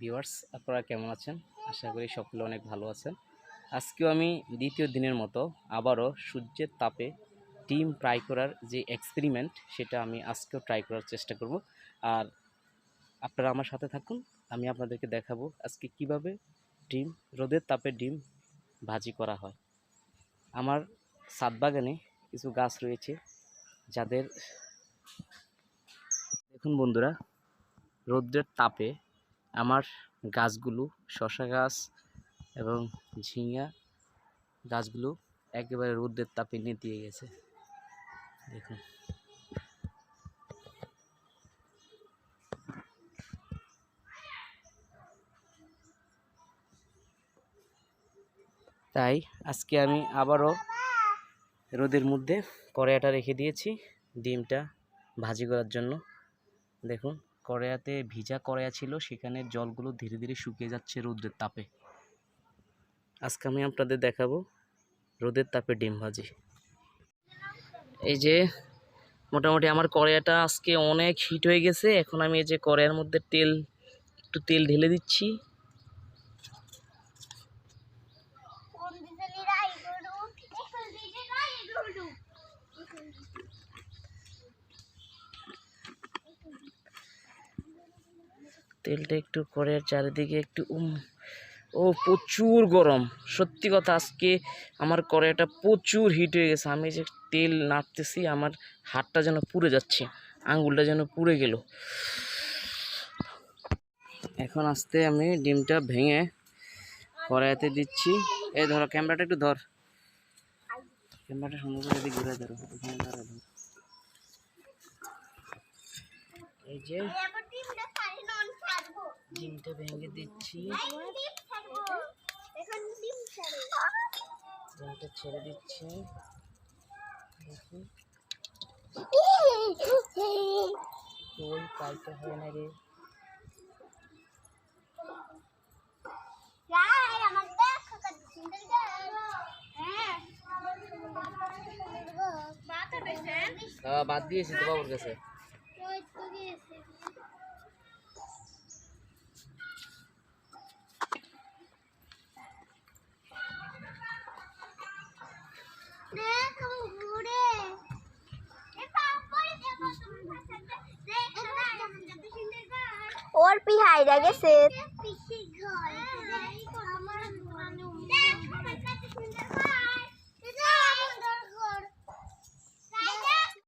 Viewers আপনারা কেমন আছেন? আশা করি সকলে অনেক ভালো আছেন। আজকেও আমি দ্বিতীয় দিনের মতো আবারও সূর্যের তাপে ডিম ট্রাই করার যে এক্সপেরিমেন্ট সেটা আমি আজকেও ট্রাই করার চেষ্টা করব। আর আপনারা আমার সাথে থাকুন, আমি আপনাদেরকে দেখাবো আজকে কীভাবে ডিম, রোদের তাপে ডিম ভাজি করা হয়। আমার ছাদ বাগানে কিছু গাছ রয়েছে, যাদের দেখুন বন্ধুরা রৌদ্রের তাপে আমার গাছগুলো শশা গাছ এবং ঝিঙা গাছগুলো একেবারে রৌদ্রের তাপে নেতিয়ে গেছে। দেখুন। তাই আজকে আমি আবারও রোদের মধ্যে কড়াইটা রেখে দিয়েছি। ডিমটা ভাজি করার জন্য। দেখুন। কড়াইয়াতে ভিজা কড়াইয়া ছিল, সেখানে জলগুলো ধীরে ধীরে শুকিয়ে যাচ্ছে রোদের তাপে। আজকে আমি আপনাদের দেখাবো রোদের তাপে ডিম ভাজি। এই যে মোটামুটি আমার কড়াইয়াটা আজকে অনেক হিট হয়ে গেছে, এখন আমি এই যে কড়াইয়ার মধ্যে তেল, একটু তেল ঢেলে দিচ্ছি। তেলটা একটু কড়াইয়ের চারিদিকে একটু ও প্রচুর গরম। সত্যি কথা, আজকে আমার কড়াইটা প্রচুর হিট হয়ে গেছে। আমি যে তেল নাড়তেছি, আমার হাতটা যেন পুড়ে যাচ্ছে আঙুলটা যেন পুড়ে গেল। এখন আস্তে আমি ডিমটা ভেঙে কড়াইতে দিচ্ছি। এই ধরো, ক্যামেরাটা একটু ধর। ক্যামেরাটা সুন্দর করে এদিকে ঘুরে ধরো। এই যে ডিমটা ভেঙে দিচ্ছি। ডিম ছাড়বো এখন ডিম ছাড়বো ডিমটা ছেড়ে দিচ্ছি। দেখি। ওই পাইতে হয় না রে। হ্যাঁ বাদ দিয়েছি তো বাবুর কাছে। और भी हाई रगे सिर